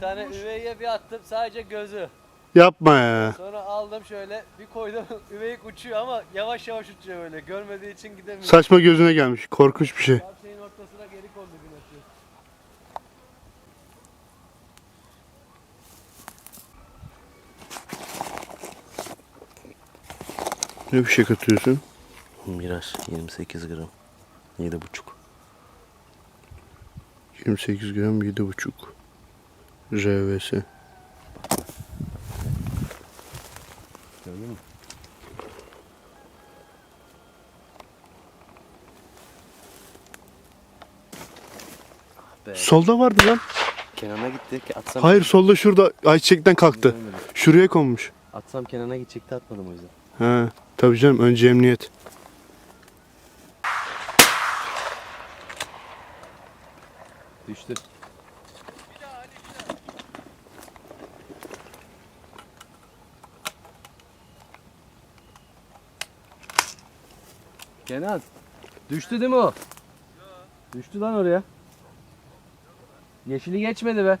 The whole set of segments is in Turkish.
Bir tane üveye bir attım sadece gözü. Yapma ya. Sonra aldım şöyle bir koydum üveyik uçuyor ama yavaş yavaş uçuyor böyle. Görmediği için gidemiyor. Saçma gözüne gelmiş. Korkunç bir şey. Tam şeyin ortasına geri kondu gün atıyor. Ne bir şey katıyorsun? Miraç 28 gram. 7,5. 28 gram 7,5 RVS. Gördün mü? Be. Solda vardı lan. Kenan'a gitti. ki Atsam, Hayır solda şurada ayçiçekten kalktı. Görmedim. Şuraya konmuş. Atsam Kenan'a gidecekti atmadım o yüzden. Ha, tabii canım önce emniyet. Düştü. Kenan. Düştü değil mi o? Düştü lan oraya. Yeşili geçmedi be.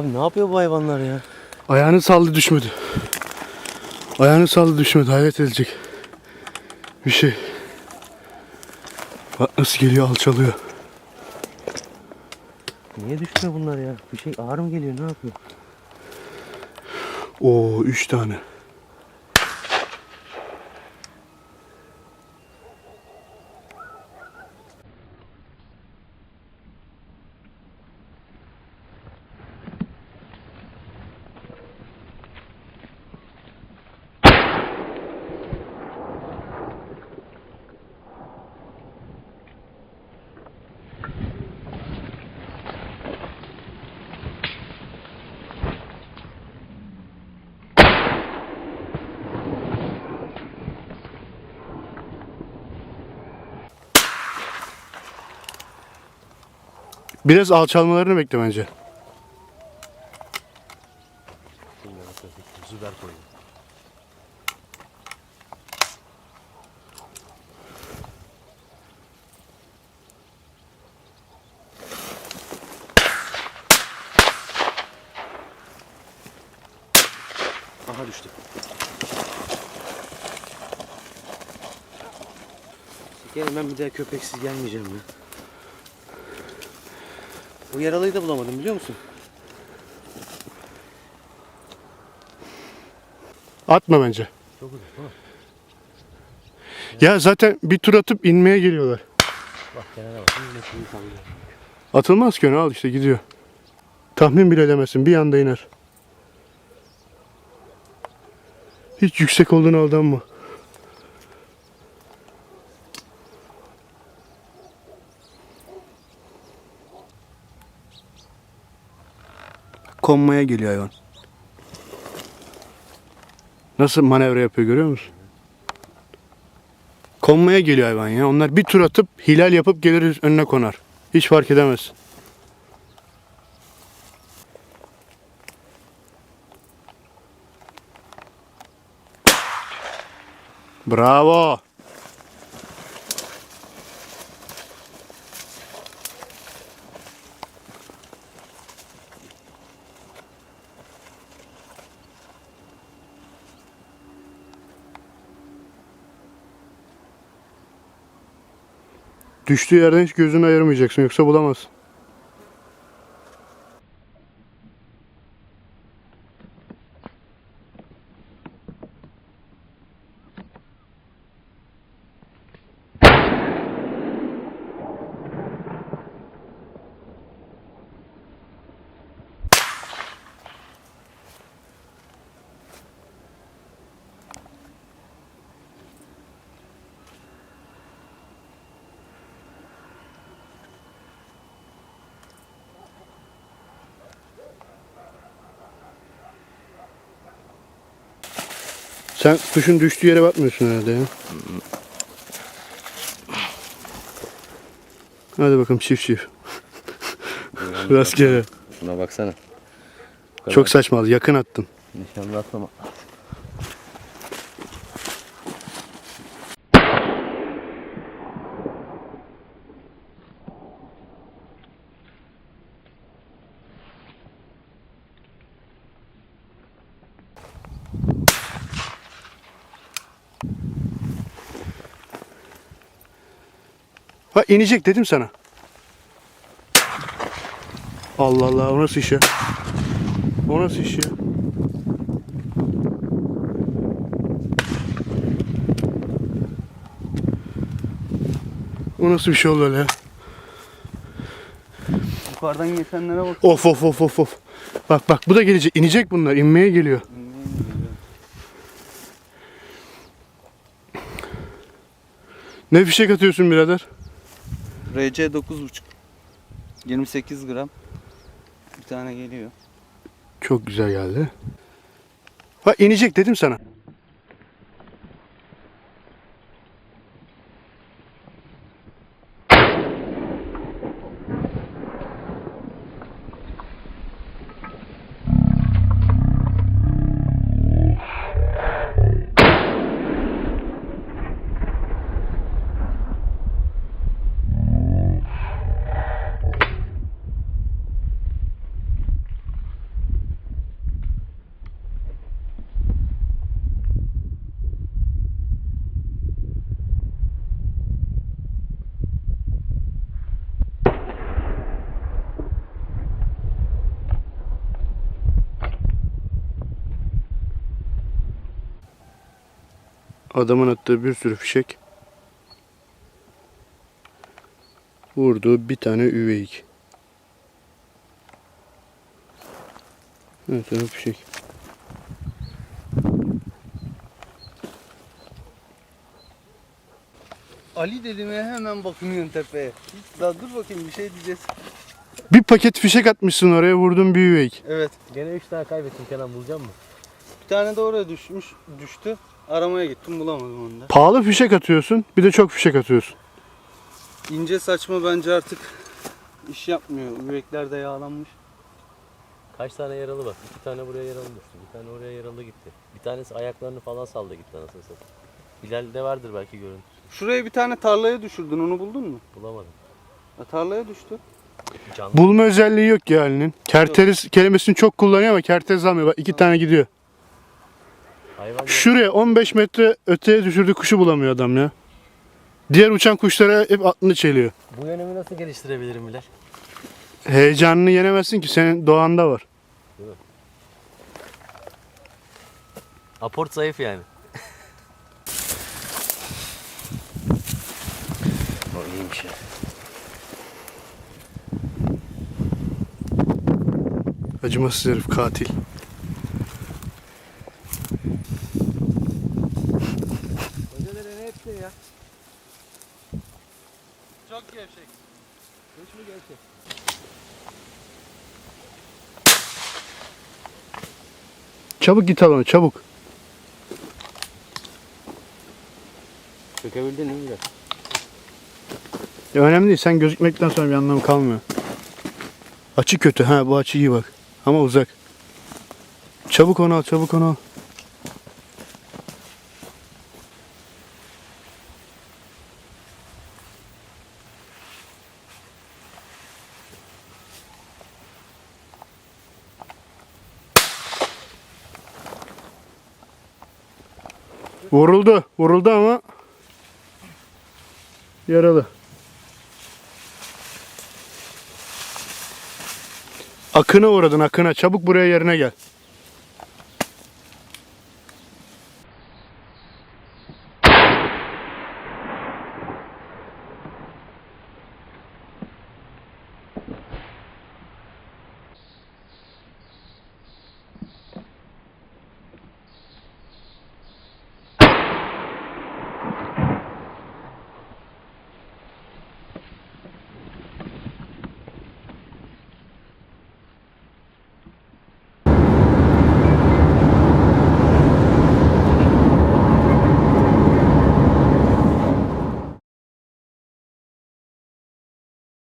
Abi ne yapıyor bu hayvanlar ya? Ayağını saldı düşmedi. Ayağını saldı düşmedi. Hayret edilecek. Bir şey. Bak nasıl geliyor alçalıyor. Niye düşmüyor bunlar ya? Bir şey ağır mı geliyor ne yapıyor? Oo üç tane. Biraz alçalmalarını bekle bence. Züber koydu. Aha düştü. Sikerim ben bir daha köpeksiz gelmeyeceğim ya. Bu yaralıyı da bulamadım biliyor musun? Atma bence. Çok mi? Ya zaten bir tur atıp inmeye geliyorlar. Bak kenara bak. Yine suyu sallıyor. Atılmaz ki al işte gidiyor. Tahmin bile edemezsin bir anda iner. Hiç yüksek olduğunu aldanma. Konmaya geliyor hayvan. Nasıl manevra yapıyor görüyor musun? Konmaya geliyor hayvan ya. Onlar bir tur atıp hilal yapıp gelir önüne konar. Hiç fark edemez. Bravo. Düştüğü yerden hiç gözünü ayırmayacaksın yoksa bulamazsın. Sen kuşun düştüğü yere bakmıyorsun herhalde ya. Hadi bakalım çift çift. Rastgele. Şuna baksana. Çok saçma yakın attın. Nişanlı atlama. Ha inecek dedim sana. Allah Allah o nasıl iş ya? O nasıl iş ya? O nasıl bir şey oldu öyle ya? Yukarıdan geçenlere bak. Of of of of of. Bak bak bu da gelecek. İnecek bunlar. inmeye geliyor. Ne fişek atıyorsun birader? RC 9.5 28 gram bir tane geliyor. Çok güzel geldi. Ha inecek dedim sana. Adamın attığı bir sürü fişek. Vurduğu bir tane üveyik. Evet o fişek. Ali dedim ya hemen bakmıyorsun tepeye. Hiç daha dur bakayım bir şey diyeceğiz. Bir paket fişek atmışsın oraya vurdun bir üveyik. Evet. Gene 3 tane kaybettim Kenan bulacak mı? Bir tane de oraya düşmüş düştü. Aramaya gittim bulamadım onu da. Pahalı fişek atıyorsun bir de çok fişek atıyorsun. İnce saçma bence artık iş yapmıyor. Yürekler de yağlanmış. Kaç tane yaralı bak. İki tane buraya yaralı düştü. Bir tane oraya yaralı gitti. Bir tanesi ayaklarını falan saldı gitti anasını satayım. Bilal'de vardır belki görüntü. Şuraya bir tane tarlaya düşürdün onu buldun mu? Bulamadım. Ya, tarlaya düştü. Canlı. Bulma özelliği yok ya Ali'nin. Kerteriz kelimesini çok kullanıyor ama kerteriz almıyor. Bak iki tane gidiyor. Hayvan. Şuraya 15 metre öteye düşürdüğü kuşu bulamıyor adam ya. Diğer uçan kuşlara hep aklını çeliyor. Bu yönümü nasıl geliştirebilirim Bilal? Heyecanını yenemezsin ki senin doğanda var. Aport zayıf yani. o iyiymiş ya. Acımasız herif katil. Hocaların hepsi ya. Çok gevşek. Hiç mi gerçek? Çabuk git al onu çabuk. Çökebildin mi? Ya önemli değil sen gözükmekten sonra bir anlamı kalmıyor. Açı kötü ha bu açı iyi bak. Ama uzak. Çabuk onu al çabuk onu al. Vuruldu. Vuruldu ama yaralı. Akına uğradın akına. Çabuk buraya yerine gel.